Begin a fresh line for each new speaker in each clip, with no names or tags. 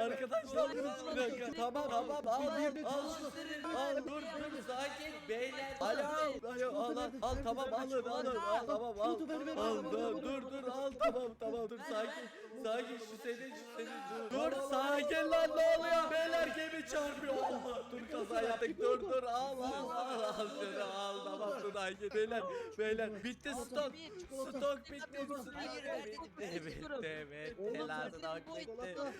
Arkadaşlar durun bir dakika. Tamam tamam al al al. Al dur dur sakin beyler. Alo alo al al al tamam alın alın al tamam al. Al dur dur dur al tamam tamam dur sakin. Sakin şu senin şu senin dur. Dur sakin lan ne oluyor? Beyler gemi çarpıyor. Allah dur kaza yaptık dur dur al al al al şunu al tamam dur sakin beyler beyler bitti stok stok bitti
istiyorum.
evet
Oğlum,
helal stok bitti
çikolata.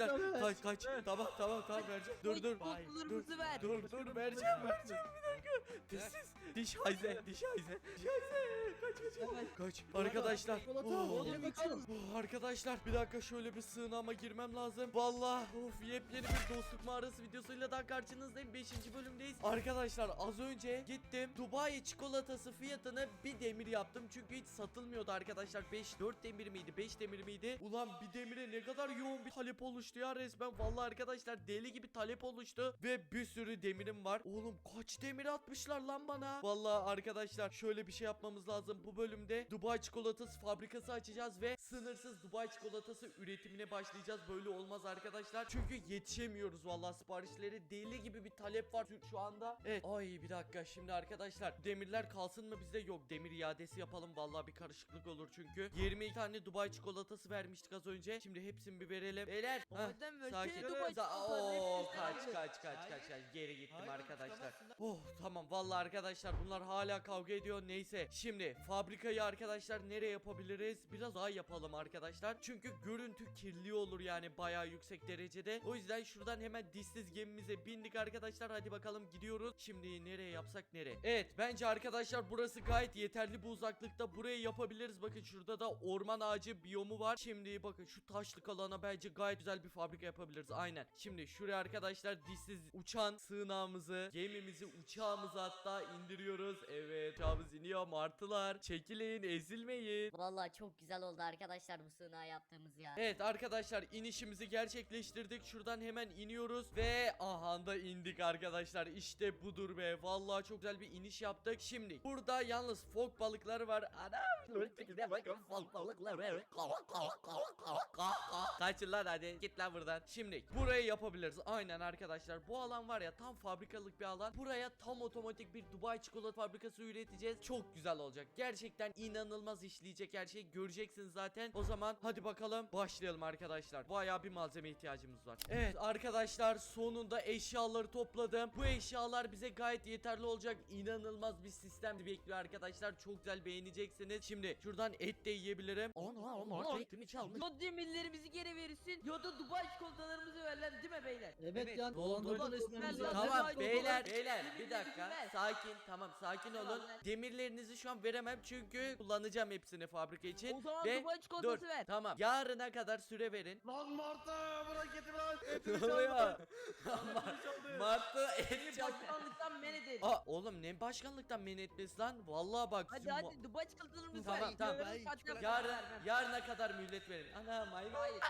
Arkadaşlar kaç kaç tamam tamam tamam vereceğim dur dur
Çikolatalarımızı ver.
dur dur vereceğim vereceğim bir dakika dişsiz diş hayze diş hayze diş hayze kaç kaç kaç arkadaşlar. Oh. Oh, arkadaşlar bir dakika şöyle bir sığınağıma girmem lazım. Vallahi of yepyeni bir dostluk mağarası videosuyla daha karşınızdayım. 5. bölümdeyiz. Arkadaşlar az önce gittim. Dubai çikolatası fiyatını bir demir yaptım. Çünkü hiç satılmıyordu arkadaşlar. 5 4 demir miydi? 5 demir miydi? Ulan bir demire ne kadar yoğun bir talep oluştu ya resmen. Vallahi arkadaşlar deli gibi talep oluştu ve bir sürü demirim var. Oğlum kaç demir atmışlar lan bana? Vallahi arkadaşlar şöyle bir şey yapmamız lazım. Bu bölümde Dubai çikolatası fabrikası açacağız ve sınırsız Dubai çikolatası üretimine başlayacağız. Böyle olmaz arkadaşlar. Çünkü yetişemiyoruz vallahi siparişleri. Deli gibi bir talep var şu- anda. Evet. Ay bir dakika şimdi arkadaşlar demirler kalsın mı bizde? Yok demir iadesi yapalım. Vallahi bir karışıklık olur çünkü. 22 tane Dubai çikolatası vermiştik az önce. Şimdi hepsini bir verelim. Beyler.
Böyle
Sakin.
Dubai
Za-
çikolataları
Oo
hepsi
kaç kaç kaç kaç kaç geri gittim
Hayır,
arkadaşlar.
çıkamazsın lan.
Oh tamam vallahi arkadaşlar bunlar hala kavga ediyor. Neyse şimdi fabrikayı arkadaşlar nereye yapabiliriz? Biraz daha yapalım arkadaşlar. Çünkü görüntü kirli olur yani bayağı yüksek derecede. O yüzden şuradan hemen dişsiz gemimize bindik arkadaşlar. Hadi bakalım gidiyoruz. Şimdi nereye yapsak nereye? Evet bence arkadaşlar burası gayet yeterli bu uzaklıkta. Burayı yapabiliriz. Bakın şurada da orman ağacı biyomu var. Şimdi bakın şu taşlık alana bence gayet güzel bir fabrika yapabiliriz. Aynen. Şimdi şuraya arkadaşlar dişsiz uçan sığınağımızı, gemimizi, uçağımızı hatta indiriyoruz. Evet uçağımız iniyor. Martılar çekilin ezilmeyin.
Vallahi çok güzel oldu arkadaşlar bu sığınağı yaptığımız ya.
Evet arkadaşlar inişimizi gerçekleştirdik. Şuradan hemen iniyoruz ve aha da indik arkadaşlar. İşte budur be. Vallahi çok güzel bir iniş yaptık. Şimdi burada yalnız fok balıkları var. Anam. Kaçın lan hadi. Git lan buradan. Şimdi burayı yapabiliriz. Aynen arkadaşlar. Bu alan var ya tam fabrikalık bir alan. Buraya tam otomatik bir Dubai çikolata fabrikası üreteceğiz. Çok güzel olacak. Gerçekten inanılmaz işleyecek her şey. Göreceksiniz zaten. O zaman hadi bakalım başlayalım arkadaşlar. Bayağı bir malzeme ihtiyacımız var. Evet arkadaşlar sonunda eşyaları topladım. Bu eşyalar bize gayet yeterli olacak. İnanılmaz bir sistem bekliyor arkadaşlar. Çok güzel beğeneceksiniz. Şimdi şuradan et de yiyebilirim. Ana ama etimi çalmış.
Ya demirlerimizi geri verirsin ya da Dubai çikolatalarımızı ver lan değil mi beyler?
Evet,
Evet,
ya.
Ver lan.
Tamam beyler beyler bir dakika sakin tamam sakin olun demirlerinizi şu an veremem çünkü kullanacağım hepsini fabrika için
O zaman
ve
Dubai çikolatası ver.
tamam yarına kadar süre verin
Lan Martı bırak etimi lan. Etimi çaldı.
Martı et çaldı.
Başkanlıktan men edin.
Aa oğlum ne başkanlıktan men etmesi lan vallahi bak
Hadi
bizim
hadi Dubai çikolatalarımızı
Tamam,
ver.
tamam.
Yarın
yarına kadar mühlet verin anam hayvan
Hayır.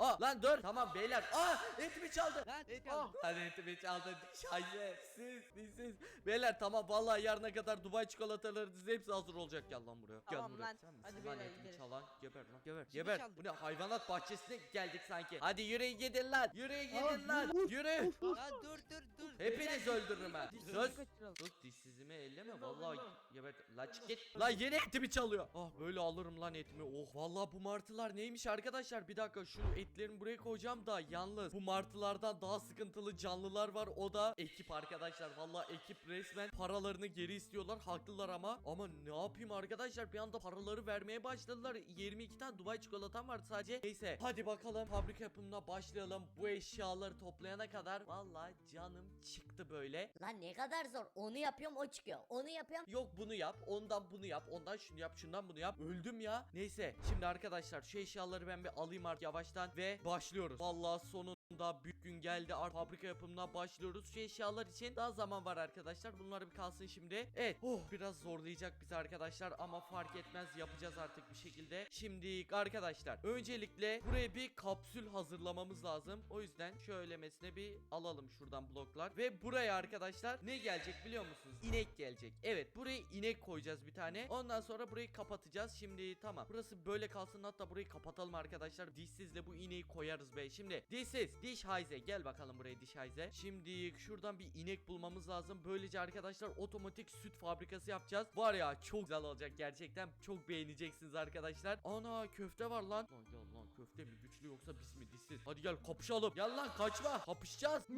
Lan lan belası. Aa lan dur. Tamam beyler. Aa etimi çaldı.
Lan et
Ah,
çaldı.
Hadi etimi çaldı. Diş hayır. Siz, siz. Beyler tamam vallahi yarına kadar Dubai çikolatalarınız hepsi hazır olacak. Gel lan buraya. Gel
Tamam
buraya.
lan.
Sen misin
Hadi
lan etimi
gidelim.
çalan? Geber lan. Geber. Geber. Bu ne hayvanat bahçesine geldik sanki. Hadi yürüyün gidin lan. Yürüyün gidin
Aa,
lan. Yürü.
Lan dur dur.
Hepiniz öldürürüm ha. Söz. Sus dişsizimi elleme vallahi geber. La çık git. La yine etimi çalıyor. Ah böyle alırım lan etimi. Oh vallahi bu martılar neymiş arkadaşlar? Bir dakika şu etlerimi buraya koyacağım da yalnız bu martılardan daha sıkıntılı canlılar var. O da ekip arkadaşlar. Vallahi ekip resmen paralarını geri istiyorlar. Haklılar ama. Ama ne yapayım arkadaşlar? Bir anda paraları vermeye başladılar. 22 tane Dubai çikolatam vardı sadece. Neyse hadi bakalım fabrika yapımına başlayalım. Bu eşyaları toplayana kadar vallahi canım çıktı böyle.
Lan ne kadar zor. Onu yapıyorum o çıkıyor. Onu yapıyorum.
Yok bunu yap, ondan bunu yap, ondan şunu yap, şundan bunu yap. Öldüm ya. Neyse, şimdi arkadaşlar şu eşyaları ben bir alayım artık yavaştan ve başlıyoruz. Vallahi sonunda Daha büyük gün geldi. Art fabrika yapımına başlıyoruz. Şu eşyalar için daha zaman var arkadaşlar. Bunlar bir kalsın şimdi. Evet. Oh biraz zorlayacak bizi arkadaşlar ama fark etmez yapacağız artık bir şekilde. Şimdi arkadaşlar öncelikle buraya bir kapsül hazırlamamız lazım. O yüzden şöylemesine bir alalım şuradan bloklar. Ve buraya arkadaşlar ne gelecek biliyor musunuz? İnek gelecek. Evet buraya inek koyacağız bir tane. Ondan sonra burayı kapatacağız. Şimdi tamam. Burası böyle kalsın hatta burayı kapatalım arkadaşlar. Dişsizle bu ineği koyarız be. Şimdi dişsiz diş hayze gel bakalım buraya diş hayze. Şimdi şuradan bir inek bulmamız lazım. Böylece arkadaşlar otomatik süt fabrikası yapacağız. Var ya çok güzel olacak gerçekten. Çok beğeneceksiniz arkadaşlar. Ana köfte var lan. Lan gel köfte mi güçlü yoksa biz mi dişsiz? Hadi gel kapışalım. Gel lan kaçma. Kapışacağız.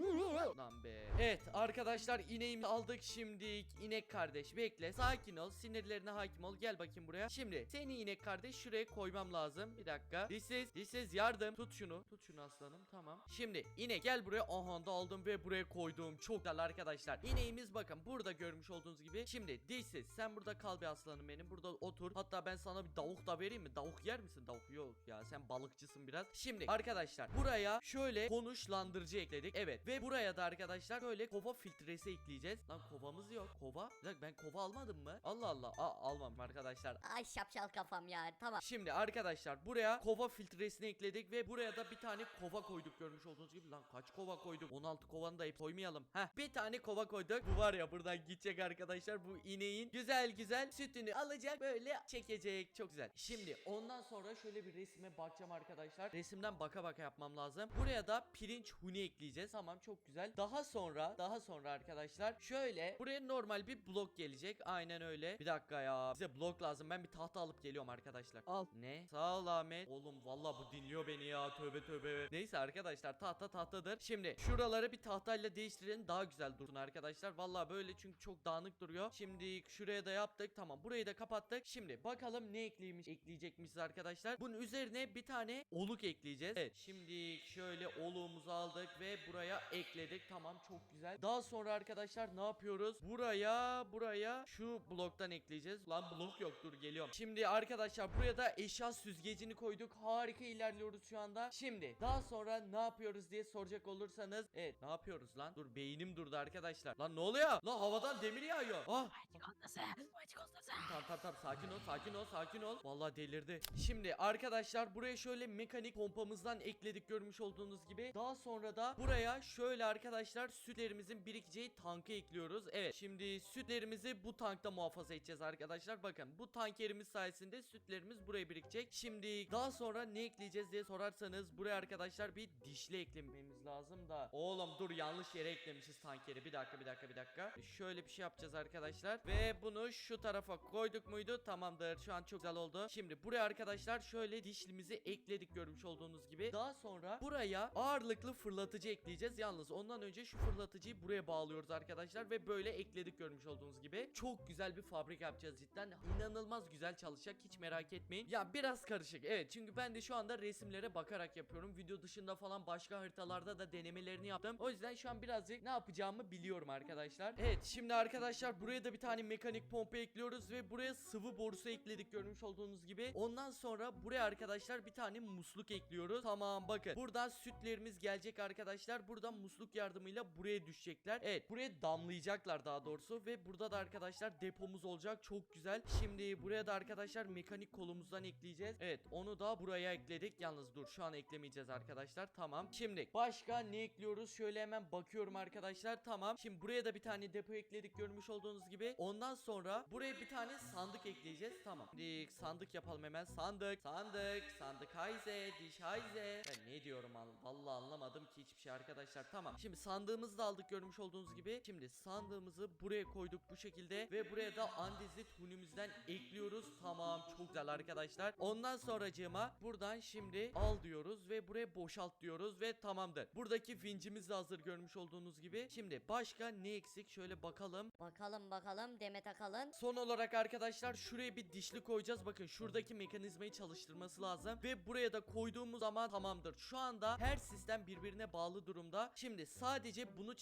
lan be. Evet arkadaşlar ineğimi aldık şimdi. inek kardeş bekle. Sakin ol. Sinirlerine hakim ol. Gel bakayım buraya. Şimdi seni inek kardeş şuraya koymam lazım. Bir dakika. Dişsiz. Dişsiz yardım. Tut şunu. Tut şunu aslanım. Tamam. Şimdi inek gel buraya. Aha da aldım ve buraya koydum. Çok güzel arkadaşlar. İneğimiz bakın burada görmüş olduğunuz gibi. Şimdi dişsiz sen burada kal bir aslanım benim. Burada otur. Hatta ben sana bir davuk da vereyim mi? Davuk yer misin? Davuk yok ya. Sen balıkçısın biraz. Şimdi arkadaşlar buraya şöyle konuşlandırıcı ekledik. Evet ve buraya da arkadaşlar şöyle kova filtresi ekleyeceğiz. Lan kovamız yok. Kova? Bir dakika ben kova almadım mı? Allah Allah. Aa, almam arkadaşlar.
Ay şapşal kafam ya. Tamam.
Şimdi arkadaşlar buraya kova filtresini ekledik ve buraya da bir tane kova koyduk görmüş olduğunuz gibi. Lan kaç kova koyduk? 16 kovanı da hep koymayalım. Heh bir tane kova koyduk. Bu var ya buradan gidecek arkadaşlar. Bu ineğin güzel güzel sütünü alacak böyle çekecek. Çok güzel. Şimdi ondan sonra şöyle bir resime bakacağım arkadaşlar. Resimden baka baka yapmam lazım. Buraya da pirinç huni ekleyeceğiz. Tamam çok güzel. Daha sonra daha sonra arkadaşlar şöyle buraya normal bir blok gelecek. Aynen öyle. Bir dakika ya. Bize blok lazım. Ben bir tahta alıp geliyorum arkadaşlar.
Al.
Ne? Sağ ol Ahmet. Oğlum valla bu dinliyor beni ya. Tövbe tövbe. Neyse arkadaşlar tahta tahtadır. Şimdi şuraları bir tahtayla değiştirelim. Daha güzel dursun arkadaşlar. Valla böyle çünkü çok dağınık duruyor. Şimdi şuraya da yaptık. Tamam burayı da kapattık. Şimdi bakalım ne ekleymiş, ekleyecekmişiz arkadaşlar. Bunun üzerine bir tane oluk ekleyeceğiz. Evet şimdi şöyle oluğumuzu aldık ve buraya ekledik. Tamam çok güzel. Daha sonra arkadaşlar ne yapıyoruz? Buraya buraya şu bloktan ekleyeceğiz. Lan blok yok dur geliyorum. Şimdi arkadaşlar buraya da eşya süzgecini koyduk. Harika ilerliyoruz şu anda. Şimdi daha sonra ne yapıyoruz diye soracak olursanız. Evet ne yapıyoruz lan? Dur beynim durdu arkadaşlar. Lan ne oluyor? Lan havadan demir yağıyor. Ah. Tamam tamam tamam sakin ol sakin ol sakin ol. Vallahi delirdi. Şimdi arkadaşlar buraya şöyle mekanik pompamızdan ekledik görmüş olduğunuz gibi. Daha sonra da buraya şöyle arkadaşlar sütlerimizin birikeceği tankı ekliyoruz. Evet şimdi sütlerimizi bu tankta muhafaza edeceğiz arkadaşlar. Bakın bu tankerimiz sayesinde sütlerimiz buraya birikecek. Şimdi daha sonra ne ekleyeceğiz diye sorarsanız buraya arkadaşlar bir dişli eklememiz lazım da. Oğlum dur yanlış yere eklemişiz tankeri. Bir dakika bir dakika bir dakika. Şöyle bir şey yapacağız arkadaşlar. Ve bunu şu tarafa koyduk muydu? Tamamdır. Şu an çok güzel oldu. Şimdi buraya arkadaşlar şöyle dişlimizi ekledik görmüş olduğunuz gibi. Daha sonra buraya ağırlıklı fırlatıcı ekleyeceğiz. Yalnız ondan önce şu fırlatıcıyı buraya bağlıyoruz arkadaşlar ve böyle ekledik görmüş olduğunuz gibi. Çok güzel bir fabrika yapacağız cidden. İnanılmaz güzel çalışacak. Hiç merak etmeyin. Ya biraz karışık. Evet çünkü ben de şu anda resimlere bakarak yapıyorum. Video dışında falan başka haritalarda da denemelerini yaptım. O yüzden şu an birazcık ne yapacağımı biliyorum arkadaşlar. Evet şimdi arkadaşlar buraya da bir tane mekanik pompa ekliyoruz ve buraya sıvı borusu ekledik görmüş olduğunuz gibi. Ondan sonra buraya arkadaşlar bir tane musluk ekliyoruz. Tamam bakın. Buradan sütlerimiz gelecek arkadaşlar. Buradan musluk yardımıyla buraya düşecekler. Evet buraya damlayacaklar daha doğrusu ve burada da arkadaşlar depomuz olacak. Çok güzel. Şimdi buraya da arkadaşlar mekanik kolumuzdan ekleyeceğiz. Evet onu da buraya ekledik. Yalnız dur şu an eklemeyeceğiz arkadaşlar. Tamam. Şimdi başka ne ekliyoruz? Şöyle hemen bakıyorum arkadaşlar. Tamam. Şimdi buraya da bir tane depo ekledik görmüş olduğunuz gibi. Ondan sonra buraya bir tane sandık ekleyeceğiz. Tamam. Şimdi sandık yapalım hemen. Sandık. Sandık. Sandık hayze. Diş hayze. Ben ne diyorum al- vallahi anlamadım ki hiçbir şey arkadaşlar. Tamam. Şimdi sandığımızı da aldık görmüş olduğunuz gibi. Şimdi sandığımızı buraya koyduk bu şekilde ve buraya da andezit hunimizden ekliyoruz. Tamam. Çok güzel arkadaşlar. Ondan sonracığıma buradan şimdi al diyoruz ve buraya boşalt diyoruz ve tamamdır. Buradaki vincimiz de hazır görmüş olduğunuz gibi. Şimdi başka ne eksik? Şöyle bakalım.
Bakalım bakalım Demet Akalın.
Son olarak arkadaşlar şuraya bir dişli koyacağız. Bakın şuradaki mekanizmayı çalıştırması lazım. Ve buraya da koyduğumuz zaman tamamdır. Şu anda her sistem birbirine bağlı durumda. Şimdi sadece bunu